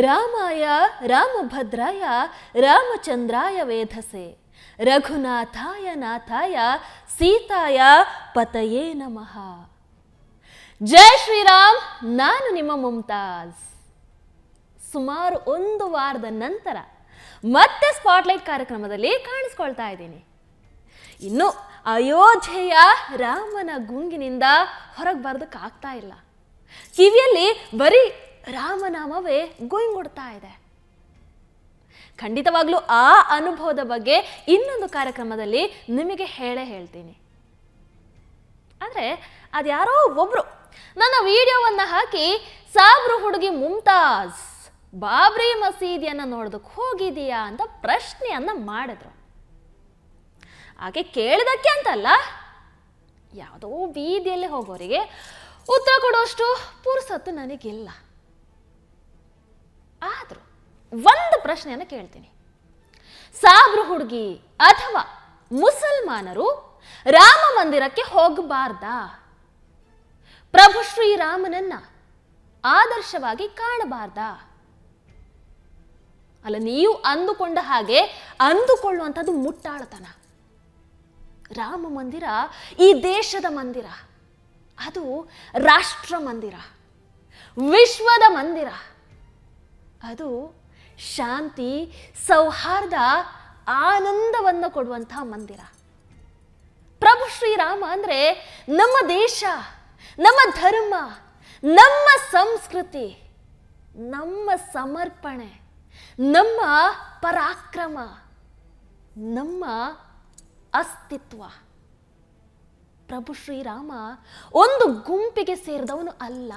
ರಾಮಾಯ ರಾಮಭದ್ರಾಯ ರಾಮಚಂದ್ರಾಯ ವೇಧಸೆ. ರಘುನಾಥಾಯ ನಾಥಾಯ ಸೀತಾಯ ಪತಯೇ ನಮಃ. ಜೈ ಶ್ರೀರಾಮ್, ನಾನು ನಿಮ್ಮ ಮುಮ್ತಾಜ್ ಸುಮಾರು ಒಂದು ವಾರದ ನಂತರ ಮತ್ತೆ ಸ್ಪಾಟ್ಲೈಟ್ ಕಾರ್ಯಕ್ರಮದಲ್ಲಿ ಕಾಣಿಸ್ಕೊಳ್ತಾ ಇದ್ದೀನಿ. ಇನ್ನು ಅಯೋಧ್ಯೆಯ ರಾಮನ ಗುಂಗಿನಿಂದ ಹೊರಗೆ ಬರೋದಕ್ಕಾಗ್ತಾ ಇಲ್ಲ. ಕಿವಿಯಲ್ಲಿ ಬರೀ ರಾಮನಾಮವೇ ಗುಂಗುಡ್ತಾ ಇದೆ. ಖಂಡಿತವಾಗ್ಲೂ ಆ ಅನುಭವದ ಬಗ್ಗೆ ಇನ್ನೊಂದು ಕಾರ್ಯಕ್ರಮದಲ್ಲಿ ನಿಮಗೆ ಹೇಳೇ ಹೇಳ್ತೀನಿ. ಆದರೆ ಅದ್ಯಾರೋ ಒಬ್ರು ನನ್ನ ವಿಡಿಯೋವನ್ನು ಹಾಕಿ ಸಾಬ್ರು ಹುಡುಗಿ ಮುಮ್ತಾಜ್ ಬಾಬ್ರಿ ಮಸೀದಿಯನ್ನು ನೋಡೋದಕ್ಕೆ ಹೋಗಿದೀಯಾ ಅಂತ ಪ್ರಶ್ನೆಯನ್ನು ಮಾಡಿದ್ರು. ಹಾಗೆ ಕೇಳಿದಕ್ಕೆ ಅಂತಲ್ಲ, ಯಾವುದೋ ಬೀದಿಯಲ್ಲಿ ಹೋಗೋರಿಗೆ ಉತ್ತರ ಕೊಡೋಷ್ಟು ಪುರ್ಸತ್ತು ನನಗಿಲ್ಲ. ಆದರೂ ಒಂದು ಪ್ರಶ್ನೆಯನ್ನು ಕೇಳ್ತೀನಿ. ಸಾಬ್ರು ಹುಡುಗಿ ಅಥವಾ ಮುಸಲ್ಮಾನರು ರಾಮ ಮಂದಿರಕ್ಕೆ ಹೋಗಬಾರ್ದಾ? ಪ್ರಭು ಶ್ರೀರಾಮನನ್ನ ಆದರ್ಶವಾಗಿ ಕಾಣಬಾರ್ದ? ಅಲ್ಲ, ನೀವು ಅಂದುಕೊಂಡ ಹಾಗೆ ಅಂದುಕೊಳ್ಳುವಂಥದ್ದು ಮುಟ್ಟಾಳತನ. ರಾಮ ಮಂದಿರ ಈ ದೇಶದ ಮಂದಿರ, ಅದು ರಾಷ್ಟ್ರ ಮಂದಿರ, ವಿಶ್ವದ ಮಂದಿರ. ಅದು ಶಾಂತಿ, ಸೌಹಾರ್ದ, ಆನಂದವನ್ನು ಕೊಡುವಂತಹ ಮಂದಿರ. ಪ್ರಭು ಶ್ರೀರಾಮ ಅಂದರೆ ನಮ್ಮ ದೇಶ, ನಮ್ಮ ಧರ್ಮ, ನಮ್ಮ ಸಂಸ್ಕೃತಿ, ನಮ್ಮ ಸಮರ್ಪಣೆ, ನಮ್ಮ ಪರಾಕ್ರಮ, ನಮ್ಮ ಅಸ್ತಿತ್ವ. ಪ್ರಭು ಶ್ರೀರಾಮ ಒಂದು ಗುಂಪಿಗೆ ಸೇರಿದವನು ಅಲ್ಲ.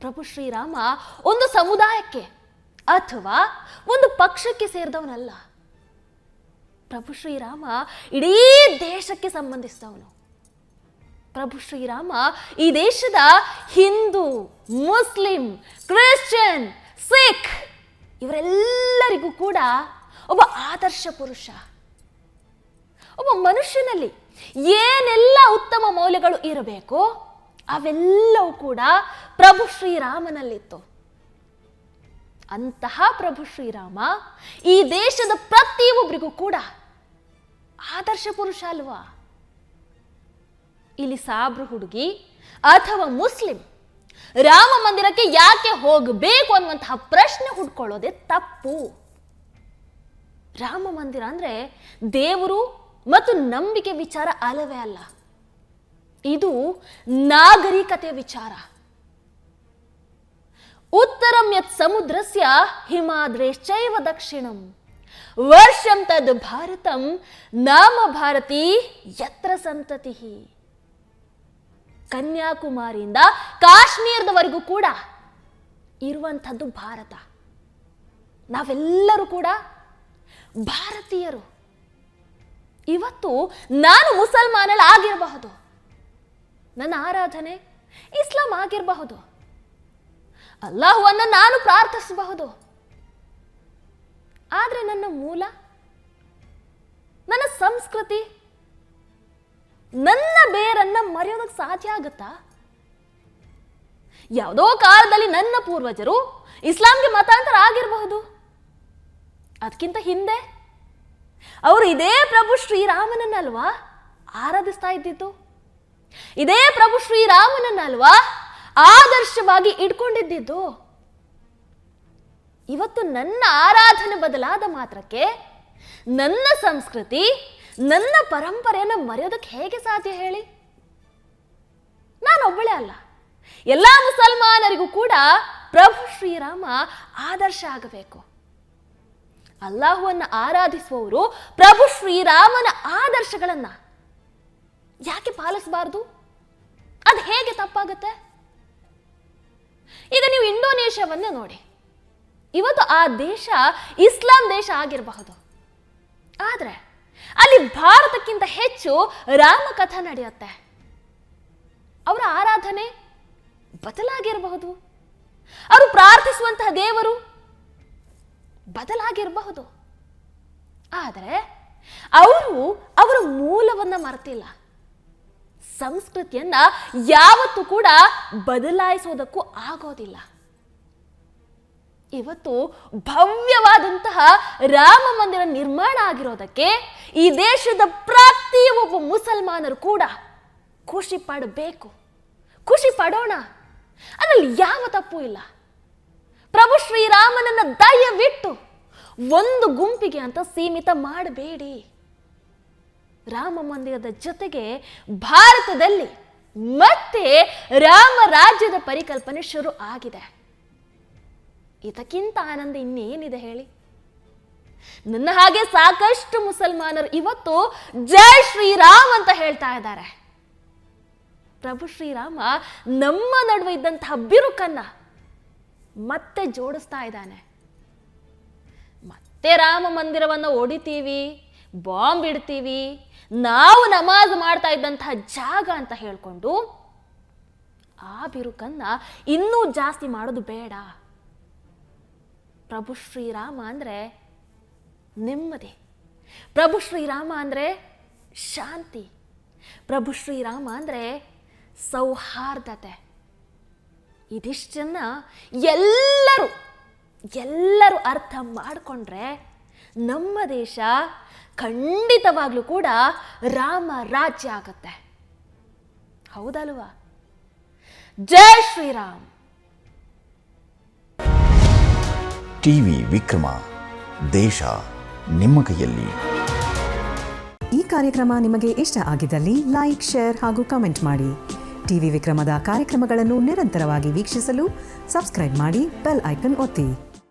ಪ್ರಭು ಶ್ರೀರಾಮ ಒಂದು ಸಮುದಾಯಕ್ಕೆ ಅಥವಾ ಒಂದು ಪಕ್ಷಕ್ಕೆ ಸೇರಿದವನಲ್ಲ. ಪ್ರಭು ಶ್ರೀರಾಮ ಇಡೀ ದೇಶಕ್ಕೆ ಸಂಬಂಧಿಸಿದವನು. ಪ್ರಭು ಶ್ರೀರಾಮ ಈ ದೇಶದ ಹಿಂದೂ, ಮುಸ್ಲಿಂ, ಕ್ರಿಶ್ಚಿಯನ್, ಸಿಖ್ ಇವರೆಲ್ಲರಿಗೂ ಕೂಡ ಒಬ್ಬ ಆದರ್ಶ ಪುರುಷ. ಒಬ್ಬ ಮನುಷ್ಯನಲ್ಲಿ ಏನೆಲ್ಲ ಉತ್ತಮ ಮೌಲ್ಯಗಳು ಇರಬೇಕು ಅವೆಲ್ಲವೂ ಕೂಡ ಪ್ರಭು ಶ್ರೀರಾಮನಲ್ಲಿತ್ತು. ಅಂತಹ ಪ್ರಭು ಶ್ರೀರಾಮ ಈ ದೇಶದ ಪ್ರತಿಯೊಬ್ಬರಿಗೂ ಕೂಡ ಆದರ್ಶ ಪುರುಷ ಅಲ್ವಾ? ಇಲ್ಲಿ ಸಾಬ್ರು ಹುಡುಗಿ ಅಥವಾ ಮುಸ್ಲಿಂ ರಾಮ ಮಂದಿರಕ್ಕೆ ಯಾಕೆ ಹೋಗಬೇಕು ಅನ್ನುವಂತಹ ಪ್ರಶ್ನೆ ಹುಡ್ಕೊಳ್ಳೋದೇ ತಪ್ಪು. ರಾಮ ಮಂದಿರ ಅಂದ್ರೆ ದೇವರು ಮತ್ತು ನಂಬಿಕೆ ವಿಚಾರ ಅಲ್ಲವೇ ಅಲ್ಲ. ಇದು ನಾಗರಿಕತೆ ವಿಚಾರ. ಉತ್ತರಂ ಯತ್ ಸಮುದ್ರಸ್ಯ ಹಿಮಾದ್ರೇಶ್ಚೈವ ದಕ್ಷಿಣಂ. ವರ್ಷಂ ತದ್ ಭಾರತಂ ನಾಮ ಭಾರತಿ ಯತ್ರ ಸಂತತಿ. ಕನ್ಯಾಕುಮಾರಿಯಿಂದ ಕಾಶ್ಮೀರದವರೆಗೂ ಕೂಡ ಇರುವಂಥದ್ದು ಭಾರತ. ನಾವೆಲ್ಲರೂ ಕೂಡ ಭಾರತೀಯರು. ಇವತ್ತು ನಾನು ಮುಸಲ್ಮಾನಲ್ಲಿ ಆಗಿರಬಹುದು ನನ್ನ ಆರಾಧನೆ ಇಸ್ಲಾಂ ಆಗಿರಬಹುದು. ಅಲ್ಲಾಹುವನ್ನು ನಾನು ಪ್ರಾರ್ಥಿಸಬಹುದು. ಆದರೆ ನನ್ನ ಮೂಲ, ನನ್ನ ಸಂಸ್ಕೃತಿ, ನನ್ನ ಬೇರನ್ನ ಮರೆಯೋದಕ್ಕೆ ಸಾಧ್ಯ ಆಗುತ್ತಾ? ಯಾವುದೋ ಕಾಲದಲ್ಲಿ ನನ್ನ ಪೂರ್ವಜರು ಇಸ್ಲಾಂಗೆ ಮತಾಂತರ ಆಗಿರಬಹುದು. ಅದಕ್ಕಿಂತ ಹಿಂದೆ ಅವರು ಇದೇ ಪ್ರಭು ಶ್ರೀರಾಮನನ್ನಲ್ವಾ ಆರಾಧಿಸ್ತಾ ಇದ್ದಿದ್ದು? ಇದೇ ಪ್ರಭು ಶ್ರೀರಾಮನನ್ನಲ್ವಾ ಆದರ್ಶವಾಗಿ ಇಟ್ಕೊಂಡಿದ್ದು ಇವತ್ತು ನನ್ನ ಆರಾಧನೆ ಬದಲಾದ ಮಾತ್ರಕ್ಕೆ ನನ್ನ ಸಂಸ್ಕೃತಿ, ನನ್ನ ಪರಂಪರೆಯನ್ನು ಮರೆಯೋದಕ್ಕೆ ಹೇಗೆ ಸಾಧ್ಯ ಹೇಳಿ? ನಾನೊಬ್ಬಳೇ ಅಲ್ಲ. ಎಲ್ಲ ಮುಸಲ್ಮಾನರಿಗೂ ಕೂಡ ಪ್ರಭು ಶ್ರೀರಾಮ ಆದರ್ಶ ಆಗಬೇಕು. ಅಲ್ಲಾಹುವನ್ನು ಆರಾಧಿಸುವವರು ಪ್ರಭು ಶ್ರೀರಾಮನ ಆದರ್ಶಗಳನ್ನ. ಯಾಕೆ ಪಾಲಿಸಬಾರದು? ಅದು ಹೇಗೆ ತಪ್ಪಾಗುತ್ತೆ? ಈಗ ನೀವು ಇಂಡೋನೇಷ್ಯಾವನ್ನೇ ನೋಡಿ. ಇವತ್ತು ಆ ದೇಶ ಇಸ್ಲಾಂ ದೇಶ ಆಗಿರಬಹುದು. ಆದರೆ ಅಲ್ಲಿ ಭಾರತಕ್ಕಿಂತ ಹೆಚ್ಚು ರಾಮಕಥೆ ನಡೆಯುತ್ತೆ. ಅವರ ಆರಾಧನೆ ಬದಲಾಗಿರಬಹುದು. ಅವರು ಪ್ರಾರ್ಥಿಸುವಂತಹ ದೇವರು ಬದಲಾಗಿರಬಹುದು. ಆದರೆ ಅವರು ಅವರ ಮೂಲವನ್ನ ಮರೆತಿಲ್ಲ. ಸಂಸ್ಕೃತಿಯನ್ನ ಯಾವತ್ತೂ ಕೂಡ ಬದಲಾಯಿಸೋದಕ್ಕೂ ಆಗೋದಿಲ್ಲ. ಇವತ್ತು ಭವ್ಯವಾದಂತಹ ರಾಮ ಮಂದಿರ ನಿರ್ಮಾಣ ಆಗಿರೋದಕ್ಕೆ ಈ ದೇಶದ ಪ್ರತಿಯೊಬ್ಬ ಮುಸಲ್ಮಾನರು ಕೂಡ ಖುಷಿ ಪಡಬೇಕು. ಖುಷಿ ಪಡೋಣ. ಅದರಲ್ಲಿ ಯಾವ ತಪ್ಪು ಇಲ್ಲ. ಪ್ರಭು ಶ್ರೀರಾಮನನ್ನ ದಯವಿಟ್ಟು ಒಂದು ಗುಂಪಿಗೆ ಅಂತ ಸೀಮಿತ ಮಾಡಬೇಡಿ. ರಾಮ ಮಂದಿರದ ಜೊತೆಗೆ ಭಾರತದಲ್ಲಿ ಮತ್ತೆ ರಾಮ ರಾಜ್ಯದ ಪರಿಕಲ್ಪನೆ ಶುರು ಆಗಿದೆ. ಇದಕ್ಕಿಂತ ಆನಂದ ಇನ್ನೇನಿದೆ ಹೇಳಿ? ನನ್ನ ಹಾಗೆ ಸಾಕಷ್ಟು ಮುಸಲ್ಮಾನರು ಇವತ್ತು ಜೈ ಶ್ರೀರಾಮ್ ಅಂತ ಹೇಳ್ತಾ ಇದ್ದಾರೆ. ಪ್ರಭು ಶ್ರೀರಾಮ ನಮ್ಮ ನಡುವೆ ಇದ್ದಂತಹ ಬಿರುಕನ್ನ ಮತ್ತೆ ಜೋಡಿಸ್ತಾ ಇದ್ದಾನೆ. ಮತ್ತೆ ರಾಮ ಮಂದಿರವನ್ನು ಒಡಿತೀವಿ ಬಾಂಬ್ ಇಡ್ತೀವಿ ನಾವು ನಮಾಜ್ ಮಾಡ್ತಾ ಇದ್ದಂತಹ ಜಾಗ ಅಂತ ಹೇಳ್ಕೊಂಡು ಆ ಬಿರುಕನ್ನ ಇನ್ನೂ ಜಾಸ್ತಿ ಮಾಡೋದು ಬೇಡ. ಪ್ರಭು ಶ್ರೀರಾಮ ಅಂದರೆ ನೆಮ್ಮದಿ. ಪ್ರಭು ಶ್ರೀರಾಮ ಅಂದರೆ ಶಾಂತಿ. ಪ್ರಭು ಶ್ರೀರಾಮ ಅಂದರೆ ಸೌಹಾರ್ದತೆ. ಇದಿಷ್ಟನ್ನ ಎಲ್ಲರೂ ಎಲ್ಲರೂ ಅರ್ಥ ಮಾಡಿಕೊಂಡ್ರೆ ನಮ್ಮ ದೇಶ ಖಂಡಿತವಾಗ್ಲೂ ಕೂಡ ರಾಮ ರಾಜ್ಯ ಆಗತ್ತೆ. ಹೌದಲ್ವಾ? ಜೈ ಶ್ರೀರಾಮ್. ಟಿವಿ ವಿಕ್ರಮ ದೇಶ ನಿಮ್ಮ ಕೈಯಲ್ಲಿ. ಈ ಕಾರ್ಯಕ್ರಮ ನಿಮಗೆ ಇಷ್ಟ ಆಗಿದ್ದಲ್ಲಿ ಲೈಕ್ ಶೇರ್ ಹಾಗೂ ಕಮೆಂಟ್ ಮಾಡಿ. ಟಿವಿ ವಿಕ್ರಮದ ಕಾರ್ಯಕ್ರಮಗಳನ್ನು ನಿರಂತರವಾಗಿ ವೀಕ್ಷಿಸಲು ಸಬ್ಸ್ಕ್ರೈಬ್ ಮಾಡಿ ಬೆಲ್ ಐಕನ್ ಒತ್ತಿ.